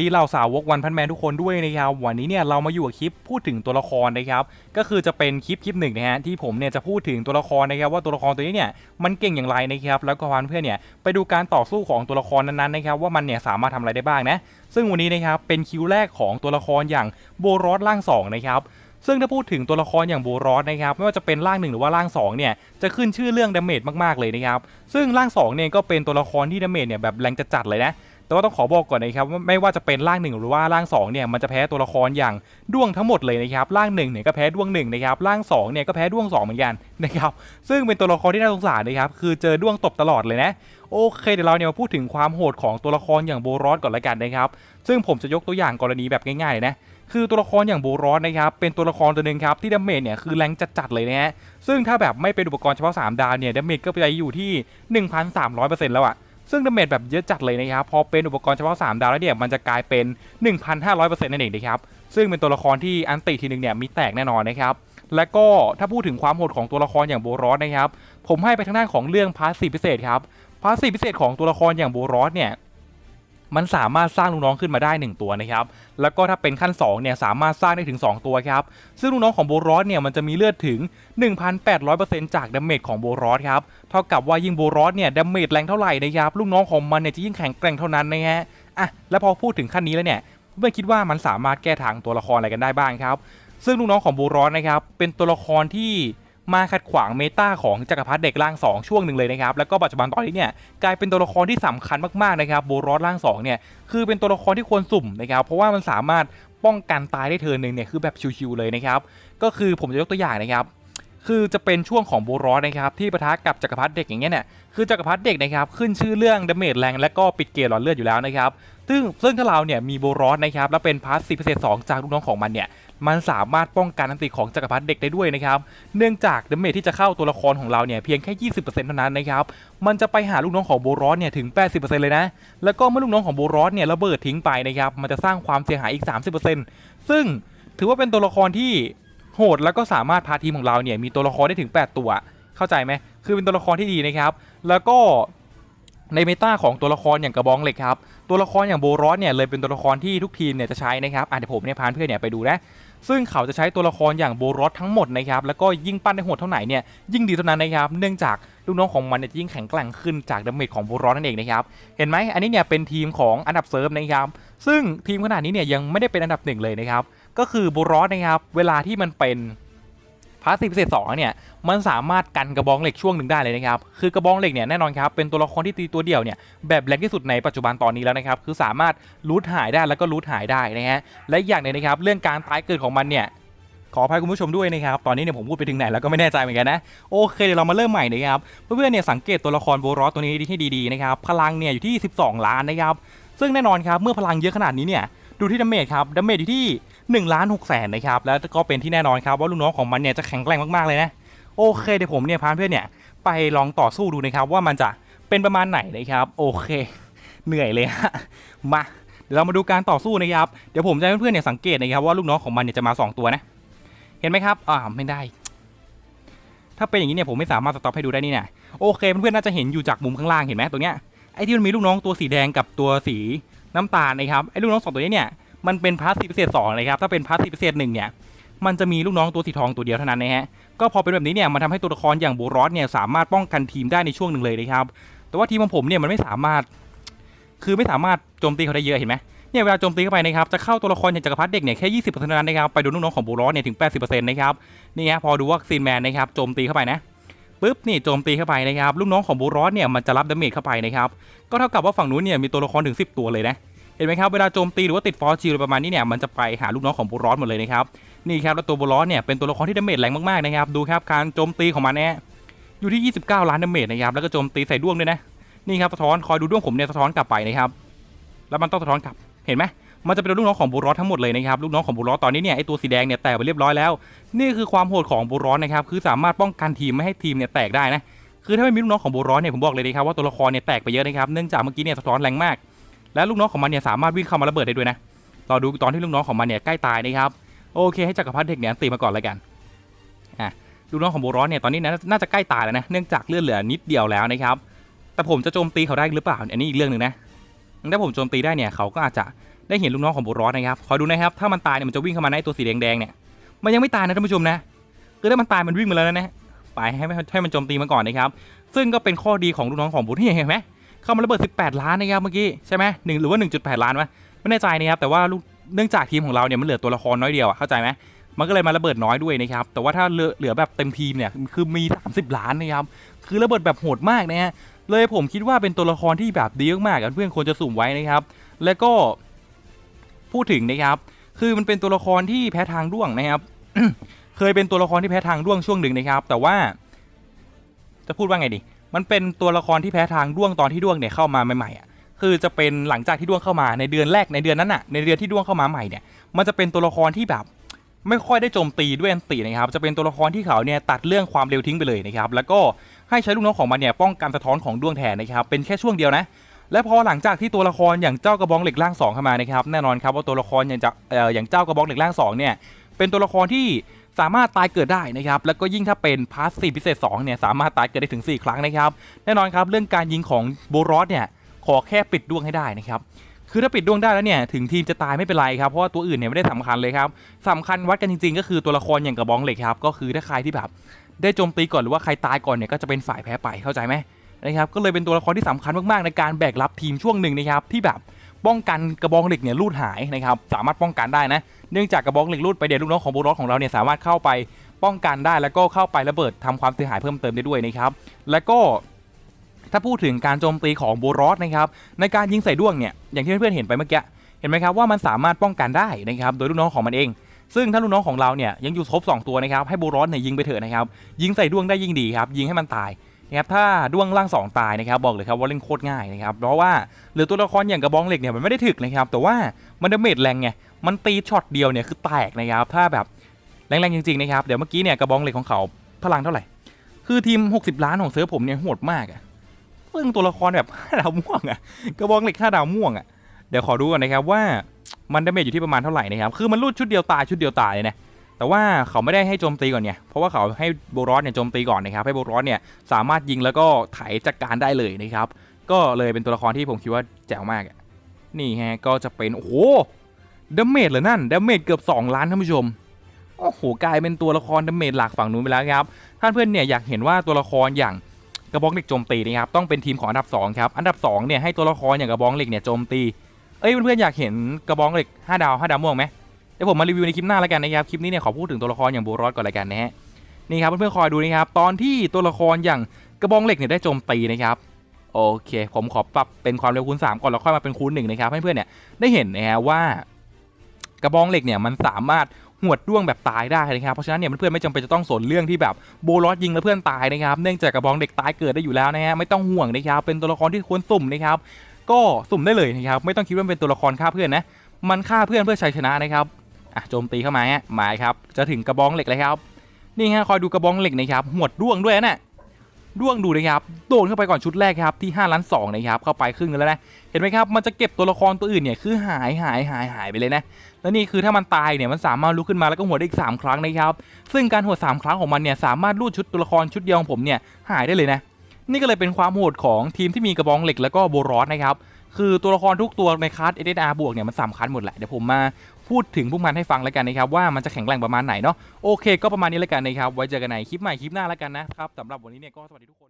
ดีเหล่าสาวกวันพันแมนทุกคนด้วยนะครับวันนี้เนี่ยเรามาอยู่กับคลิปพูดถึงตัวละครนะครับก็คือจะเป็นคลิปคลิปหนึ่งนะฮะที่ผมเนี่ยจะพูดถึงตัวละครนะครับว่าตัวละครตัวนี้เนี่ยมันเก่งอย่างไรนะครับแล้วก็พาเพื่อนเนี่ยไปดูการต่อสู้ของตัวละครนั้นๆนะครับว่ามันเนี่ยสามารถทำอะไรได้บ้างนะซึ่งวันนี้นะครับเป็นคิวแรกของตัวละครอย่างโบรอสร่างสองนะครับซึ่งถ้าพูดถึงตัวละครอย่างโบรอสนะครับไม่ว่าจะเป็นร่างหนึ่งหรือว่าร่างสองเนี่ยจะขึ้นชื่อเรื่องดาเมจมากๆเลยนะครับซึ่งร่างสองเนี่ยก็เป็นตัวละครที่ดาเมจเนี่ยแบบแรงจัดๆเลยนะ แต่ว่าต้องขอบอกก่อนนะครับว่าไม่ว่าจะเป็นร่างหนึ่งหรือว่าร่างสองเนี่ยมันจะแพ้ตัวละครอย่างด้วงทั้งหมดเลยนะครับร่างหนึ่งเนี่ยก็แพ้ด้วงหนึ่งนะครับร่างสองเนี่ยก็แพ้ด้วงสองเหมือนกันนะครับซึ่งเป็นตัวละครที่น่าสงสารนะครับคือเจอด้วงตบตลอดเลยนะโอเคเดี๋ยวเราเนี่ยมาพูดถึงความโหดของตัวละครอย่างโบรอสก่อนละกันนะครับซึ่งผมจะยกตัวอย่างกรณีแบบง่ายๆเลยนะคือตัวละครอย่างโบรอสนะครับเป็นตัวละครตัวหนึ่งครับที่ดาเมจเนี่ยคือแรงจัดๆเลยนะฮะซึ่งถ้าแบบไม่เป็นอุปกรณ์เฉพาะ3ดาวเนี่ยดาเมจก็ไปอยู่ที่ 1,300%แล้วอะ ซึ่งดาเมจแบบเยอะจัดเลยนะครับ พอเป็นอุปกรณ์เฉพาะ 3 ดาวแล้วเนี่ย มันจะกลายเป็น 1,500%นั่นเองนะครับ ซึ่งเป็นตัวละครที่อันติทีหนึ่งเนี่ยมีแตกแน่นอนนะครับ และก็ถ้าพูดถึงความโหดของตัวละครอย่างโบรอสนะครับ ผมให้ไปทางด้านของเรื่องพาสซีพิเศษครับ พาสซีพิเศษของตัวละครอย่างโบรอสเนี่ย มันสามารถสร้างลูกน้องขึ้นมาได้ 1 ตัวนะครับ แล้วก็ถ้าเป็นขั้น2เนี่ยสามารถสร้างได้ถึง 2 ตัวครับ ซึ่งลูกน้องของโบรอสเนี่ยมันจะมีเลือดถึง 1,800%จากดาเมจของโบรอสครับ เท่ากับว่ายิ่งโบรอสเนี่ยดาเมจแรงเท่าไหร่นะครับลูกน้องของมันเนี่ยจะยิ่งแข็งแกร่งเท่านั้นนะฮะ อะแล้วพอพูดถึงขั้นนี้แล้วเนี่ยเพื่อนคิดว่ามันสามารถแก้ทางตัวละครอะไรกันได้บ้างครับ ซึ่งลูกน้องของโบรอสนะครับเป็นตัวละครที่ มาขัดขวางเมตาของจักรพรรดิเด็กร่าง 2 ช่วงหนึ่งเลยนะครับ แล้วก็ปัจจุบันตอนนี้เนี่ยกลายเป็นตัวละครที่สำคัญมากๆนะครับโบรอสร่าง2เนี่ยคือเป็นตัวละครที่ควรสุ่มนะครับเพราะว่ามันสามารถป้องกันตายได้เทิร์นหนึ่งเนี่ยคือแบบชิวๆเลยนะครับก็คือผมจะยกตัวอย่างนะครับคือจะเป็นช่วงของโบรอสนะครับที่ปะทะกับจักรพรรดิเด็กอย่างเงี้ยเนี่ยคือจักรพรรดิเด็กนะครับขึ้นชื่อเรื่องดาเมจแรงและก็ปิดเกมหลอดเลือดอยู่แล้วนะครับซึ่งซึ่งถ้าเราเนี่ยมีโบรอสนะครับแล้วเป็นพาสซีฟพิเศษ2จากลูกน้องของมันเนี่ย มันสามารถป้องกันอันติของจักรพรรดิเด็กได้ด้วยนะครับ เนื่องจากดาเมจที่จะเข้าตัวละครของเราเนี่ยเพียงแค่ 20%เท่านั้นนะครับ มันจะไปหาลูกน้องของโบรอสเนี่ยถึง 80%เลยนะ แล้วก็เมื่อลูกน้องของโบรอสเนี่ยระเบิดทิ้งไปนะครับ มันจะสร้างความเสียหายอีก 30%ซึ่งถือว่าเป็นตัวละครที่โหดแล้วก็สามารถพาทีมของเราเนี่ยมีตัวละครได้ถึง 8 ตัว เข้าใจไหมคือเป็นตัวละครที่ดีนะครับ แล้วก็ในเมตาของตัวละครอย่างกระบองเหล็กครับ ตัวละครอย่างโบรอสเนี่ยเลยเป็นตัวละครที่ทุกทีมเนี่ยจะใช้นะครับอะเดี๋ยวผมเนี่ยพานเพื่อนเนี่ยไปดูนะซึ่งเขาจะใช้ตัวละครอย่างโบรอสทั้งหมดนะครับแล้วก็ยิ่งปั้นได้โหดเท่าไหร่เนี่ยยิ่งดีเท่านั้นนะครับเนื่องจากลูกน้องของมันเนี่ยจะยิ่งแข็งแกร่งขึ้นจากดาเมจของโบรอสนั่นเองนะครับเห็นไหมอันนี้เนี่ยเป็นทีมของอันดับเซิร์ฟนะครับซึ่งทีมขนาดนี้เนี่ยยังไม่ได้เป็นอันดับหนึ่งเลยนะครับก็คือโบรอสนะครับเวลาที่มันเป็น พาสซีฟพิเศษสองเนี่ยมันสามารถกันกระบองเหล็กช่วงหนึ่งได้เลยนะครับคือกระบองเหล็กเนี่ยแน่นอนครับเป็นตัวละครที่ตีตัวเดียวเนี่ยแบบแรงที่สุดในปัจจุบันตอนนี้แล้วนะครับคือสามารถรูทหายได้แล้วก็รูทหายได้นะฮะและอย่างหนึงนะครับเรื่องการตายเกิดของมันเนี่ยขออภัยคุณผู้ชมด้วยนะครับ ตอนนี้เนี่ยผมพูดไปถึงไหนแล้วก็ไม่แน่ใจเหมือนกันนะ โอเคเดี๋ยวเรามาเริ่มใหม่นะครับ เพื่อนๆเนี่ยสังเกตตัวละครโบรอสตัวนี้ให้ดีๆนะครับ พลังเนี่ยอยู่ที่ 12 ล้านนะครับ ซึ่งแน่นอนครับ เมื่อพลังเยอะขนาดนี้เนี่ย ดูที่ดาเมจครับ ดาเมจอยู่ที่ 1ล้าน6แสนนะครับ แล้วก็เป็นที่แน่นอนครับว่าลูกน้องของมันเนี่ยจะแข็งแกร่งมากๆเลยนะ โอเคเดี๋ยวผมเนี่ยพาเพื่อนเนี่ยไปลองต่อสู้ดูนะครับว่ามันจะเป็นประมาณไหนนะครับ โอเค เหนื่อยเลยฮะ มาเดี๋ยวเรามาดูการต่อสู้นะครับ เดี๋ยวผมจะให้เพื่อนๆเนี่ยสังเกตนะครับว่าลูกน้องของมันเนี่ยจะมาสองตัวนะ เห็นไหมครับ อ่าไม่ได้ ถ้าเป็นอย่างนี้เนี่ยผมไม่สามารถสต็อปให้ดูได้นี่นะโอเคเพื่อนๆน่าจะเห็นอยู่จากมุมข้างล่างเห็นไหมตรงเนี้ยไอ้ที่มันมีลูกน้องตัวสีแดงกับตัวสีน้ำตาลนะครับไอ้ลูกน้องสองตัวนี้เนี่ย มันเป็นพาสซีฟพิเศษสองนะครับถ้าเป็นพาสซีฟพิเศษหนึ่งเนี่ยมันจะมีลูกน้องตัวสีทองตัวเดียวเท่านั้นนะฮะก็พอเป็นแบบนี้เนี่ยมันทำให้ตัวละครอย่างโบรอสเนี่ยสามารถป้องกันทีมได้ในช่วงหนึ่งเลยนะครับแต่ว่าทีมของผมเนี่ยมันไม่สามารถ คือไม่สามารถโจมตีเขาได้เยอะเห็นไหมเนี่ยเวลาโจมตีเข้าไปนะครับจะเข้าตัวละครอย่างจักรพรรดิเด็กเนี่ยแค่20%เท่านั้นนะครับไปโดนลูกน้องของโบรอสเนี่ยถึง80%นะครับนี่ฮะพอดูว่าซีนแมนนะครับโจมตีเข้าไปนะปุ๊บนี่โจมตีเข้าไปนะครับลูกน้องของโบรอสเนี่ยมันจะรับดาเมจเข้าไปนะครับก็เท่ากับว่าฝั่งนู้นเนี่ยมีตัวละครถึง 10 ตัวเลยนะ เห็นไหมครับเวลาโจมตีหรือว่าติดฟอร์ชิลประมาณนี้เนี่ยมันจะไปหาลูกน้องของโบรอสหมดเลยนะครับนี่ครับแล้วตัวโบรอสเนี่ยเป็นตัวละครที่ดาเมจแรงมากๆนะครับดูครับการโจมตีของมันเนี่ยอยู่ที่ 29 ล้านดาเมจนะครับแล้วก็โจมตีใส่ด้วงด้วยนะนี่ครับสะท้อนคอยดูด้วงผมเนี่ยสะท้อนกลับไปนะครับแล้วมันต้องสะท้อนกลับเห็นไหมมันจะเป็นลูกน้องของบูรอสทั้งหมดเลยนะครับลูกน้องของบูรอสตอนนี้เนี่ยไอตัวสีแดงเนี่ยแตกไปเรียบร้อยแล้ว นี่คือความโหดของบูรอสนะครับคือสามารถป้องกันทีมไม่ให้ทีมเนี่ยแตกได้นะคือถ้าไม่มีลูกน้องของบูรอสเนี่ยผมบอกเลยนะครับว่าตัวละครเนี่ยแตกไปเยอะนะครับเนื่องจากเมื่อกี้เนี่ยสะท้อนแรงมาก และลูกน้องของมันเนี่ยสามารถวิ่งเข้ามาระเบิดได้ด้วยนะรอดูตอนที่ลูกน้องของมันเนี่ยใกล้ตายนะครับโอเคให้จักรพรรดิเด็กเนี่ยตีมาก่อนเลยกันอะลูกน้องของบูรอสเนี่ยตอนนี้น่าจะใกล้ตายแล้วนะเนื่องจากเลือดเหลือนิดเดียวแล้วนะครับแต่ผมจะโจมตีเขาได้หรือเปล่าอันนี้อีกเรื่องหนึ่งนะถ้าผมโจมตีได้เนี่ยเขาก็อาจจะได้เห็นลูกน้องของโบรอสนะครับคอยดูนะครับถ้ามันตายเนี่ยมันจะวิ่งเข้ามาในตัวสีแดงๆเนี่ยมันยังไม่ตายนะท่านผู้ชมนะคือถ้ามันตายมันวิ่งมาแล้วนะไปให้ให้มันโจมตีมาก่อนนะครับซึ่งก็เป็นข้อดีของลูกน้องของโบรอสเห็นไหม เข้ามาระเบิด 18 ล้านนะครับเมื่อกี้ใช่ไหมหนึ่งหรือว่า 1.8 ล้านวะไม่แน่ใจนะครับแต่ว่าลูกเนื่องจากทีมของเราเนี่ยมันเหลือตัวละครน้อยเดียวอะเข้าใจไหมมันก็เลยมาระเบิดน้อยด้วยนะครับแต่ว่าถ้าเหลือแบบเต็มทีมเนี่ยคือมี 30 ล้านนะครับคือระเบิดแบบโหดมากนะฮะเลยผมคิดว่าเป็นตัวละครที่แบบดีมากๆกันเพื่อนควรจะสุ่มไว้นะครับ แล้วก็พูดถึงนะครับ คือมันเป็นตัวละครที่แพ้ทางร่วงนะครับ เคยเป็นตัวละครที่แพ้ทางร่วงช่วงหนึ่งนะครับ แต่ว่า จะพูดว่าไงดี มันเป็นตัวละครที่แพ้ทางร่วงตอนที่ร่วงเนี่ยเข้ามาใหม่ๆอะคือจะเป็นหลังจากที่ด้วงเข้ามาในเดือนแรกในเดือนนั้นน่ะในเดือนที่ด้วงเข้ามาใหม่เนี่ยมันจะเป็นตัวละครที่แบบไม่ค่อยได้โจมตีด้วยอันตินะครับจะเป็นตัวละครที่เขาเนี่ยตัดเรื่องความเร็วทิ้งไปเลยนะครับแล้วก็ให้ใช้ลูกน้องของมันเนี่ยป้องกันสะท้อนของด้วงแทนนะครับเป็นแค่ช่วงเดียวนะและพอหลังจากที่ตัวละครอย่างเจ้ากระบองเหล็กร่างสองเข้ามานะครับแน่นอนครับว่าตัวละครอย่างจะเอ่ออย่างเจ้ากระบองเหล็กร่างสองเนี่ย เป็นตัวละครที่สามารถตายเกิดได้นะครับ แล้วก็ยิ่งถ้าเป็นพาสซีฟพิเศษ2เนี่ยสามารถตายเกิดได้ถึง 4 ครั้งนะครับ แน่นอนครับเรื่องการยิงของโบรอสเนี่ยขอแค่ปิดดวงให้ได้นะครับคือถ้าปิดดวงได้แล้วเนี่ยถึงทีมจะตายไม่เป็นไรครับเพราะว่าตัวอื่นเนี่ยไม่ได้สำคัญเลยครับสำคัญวัดกันจริง ๆ ก็คือตัวละครอย่างกระบองเหล็กครับก็คือถ้าใครที่แบบได้โจมตีก่อนหรือว่าใครตายก่อนเนี่ยก็จะเป็นฝ่ายแพ้ไปเข้าใจไหมนะครับก็เลยเป็นตัวละครที่สำคัญมากๆในการแบกรับทีมช่วงหนึ่งนะครับที่แบบ ป้องกันกระบองเหล็กเนี่ยลูดหายนะครับสามารถป้องกันได้นะเนื่องจากกระบองเหล็กลูดไปเดี๋ยวลูกน้องของโบรอสของเราเนี่ยสามารถเข้าไปป้องกันได้แล้วก็เข้าไประเบิดทำความเสียหายเพิ่มเติมได้ด้วยนะครับแล้วก็ถ้าพูดถึงการโจมตีของโบรอสนะครับในการยิงใส่ด้วงเนี่ยอย่างที่เพื่อนๆเห็นไปเมื่อกี้เห็นไหมครับว่ามันสามารถป้องกันได้นะครับโดยลูกน้องของมันเอง ซึ่งถ้าลูกน้องของเราเนี่ยยังอยู่ครบ2ตัวนะครับให้โบรอสเนี่ยยิงไปเถอะนะครับยิงใส่ด้วงได้ยิ่งดีครับยิงให้มันตาย นะครับถ้าด้วงล่างสองตายนะครับบอกเลยครับว่าเล่นโคตรง่ายนะครับเพราะว่าหลือตัวละครอย่างกระบองเหล็กเนี่ยมันไม่ได้ถึกนะครับแต่ว่ามันดาเมจแรงไงมันตีช็อตเดียวเนี่ยคือแตกนะครับถ้าแบบแรงๆจริงๆนะครับเดี๋ยวเมื่อกี้เนี่ยกระบองเหล็กของเขาพลังเท่าไหร่ คือทีม 60 ล้านของเซิร์ฟผมเนี่ยโหดมากอะเพิ่งตัวละครแบบ5ดาวม่วงอะกระบองเหล็ก5ดาวม่วงอะเดี๋ยวขอดูก่อนนะครับว่ามันดาเมจอยู่ที่ประมาณเท่าไหร่นะครับคือมันรูดชุดเดียวตายชุดเดียวตายเลยนะ แต่ว่าเขาไม่ได้ให้โจมตีก่อนเนี่ย เพราะว่าเขาให้โบรอสเนี่ยโจมตีก่อนนะครับ ให้โบรอสเนี่ยสามารถยิงแล้วก็ไถจัดการได้เลยนะครับ ก็เลยเป็นตัวละครที่ผมคิดว่าแจ๋วมากอะนี่ฮะ ก็จะเป็น โอ้โหดาเมจเหรอนั่นดาเมจเกือบ 2 ล้านท่านผู้ชม โอ้โห กลายเป็นตัวละครดาเมจหลักฝั่งนู้นไปแล้วครับ ท่านเพื่อนเนี่ยอยากเห็นว่าตัวละครอย่างกระบองเหล็กโจมตีนะครับ ต้องเป็นทีมของอันดับ2ครับ อันดับ2เนี่ยให้ตัวละครอย่างกระบองเหล็กเนี่ยโจมตี เอ้ยเพื่อนๆอยากเห็นกระบองเหล็ก5ดาว5ดาวม่วงไหม ดี๋ยวผมมารีวิวในคลิปหน้าแล้วกันนะครับ คลิปนี้เนี่ยขอพูดถึงตัวละครอย่างโบรอสก่อนลยกันนะฮะ นี่ครับเพื่อนๆคอยดูนะครับ ตอนที่ตัวละครอย่างกระบองเหล็กเนี่ยได้โจมตีนะครับ โอเค ผมขอปรับเป็นความเร็วคูณ3ก่อนแล้วค่อยมาเป็นคูณ1นะครับให้เพื่อนๆเนี่ยได้เห็นนะฮะว่ากระบองเหล็กเนี่ยมันสามารถหวดด้วงแบบตายได้นะครับ เพราะฉะนั้นเนี่ยเพื่อนๆไม่จำเป็นจะต้องสนเรื่องที่แบบโบลอสยิงแล้วเพื่อนตายนะครับ เนื่องจากกระบองเด็กตายเกิดได้อยู่แล้วนะฮะไม่ต้องห่วงนะครับ เป็นตัวละครที่ควรสุ่มนะครับ ก็สุ่มได้เลยนะครับ ไม่ต้องคิดว่าเป็นตัวละครฆ่าเพื่อนนะ มันฆ่าเพื่อนเพื่อชัยชนะนะครับ อะโจมตีเข้ามาฮะหมายครับ จะถึงกระบองเหล็กเลยครับ นี่ฮะคอยดูกระบองเหล็กนะครับหวดด้วงด้วยนะด้วงดูนะครับโดนเข้าไปก่อนชุดแรกครับที่5ล้าน2นะครับเข้าไปครึ่งแล้วนะเห็นไหมครับมันจะเก็บตัวละครตัวอื่นเนี่ยคือหายหายหายหายไปเลยนะแล้วนี่คือถ้ามันตายเนี่ยมันสามารถลุกขึ้นมาแล้วก็หัวได้อีก3ครั้งนะครับซึ่งการหัว3ครั้งของมันเนี่ยสามารถรูดชุดตัวละครชุดเดียวของผมเนี่ยหายได้เลยนะนี่ก็เลยเป็นความโหดของทีมที่มีกระบองเหล็กแล้วก็โบรอสนะครับคือตัวละครทุกตัวในคลาส SSR บวกเนี่ยมันสำคัญหมดแหละเดี๋ยวผมมา พูดถึงพวกมันให้ฟังแล้วกันนะครับว่ามันจะแข็งแรงประมาณไหนเนาะโอเค ก็ประมาณนี้แล้วกันนะครับไว้เจอกันในคลิปใหม่คลิปหน้าแล้วกันนะครับสำหรับวันนี้เนี่ยก็สวัสดีทุกคน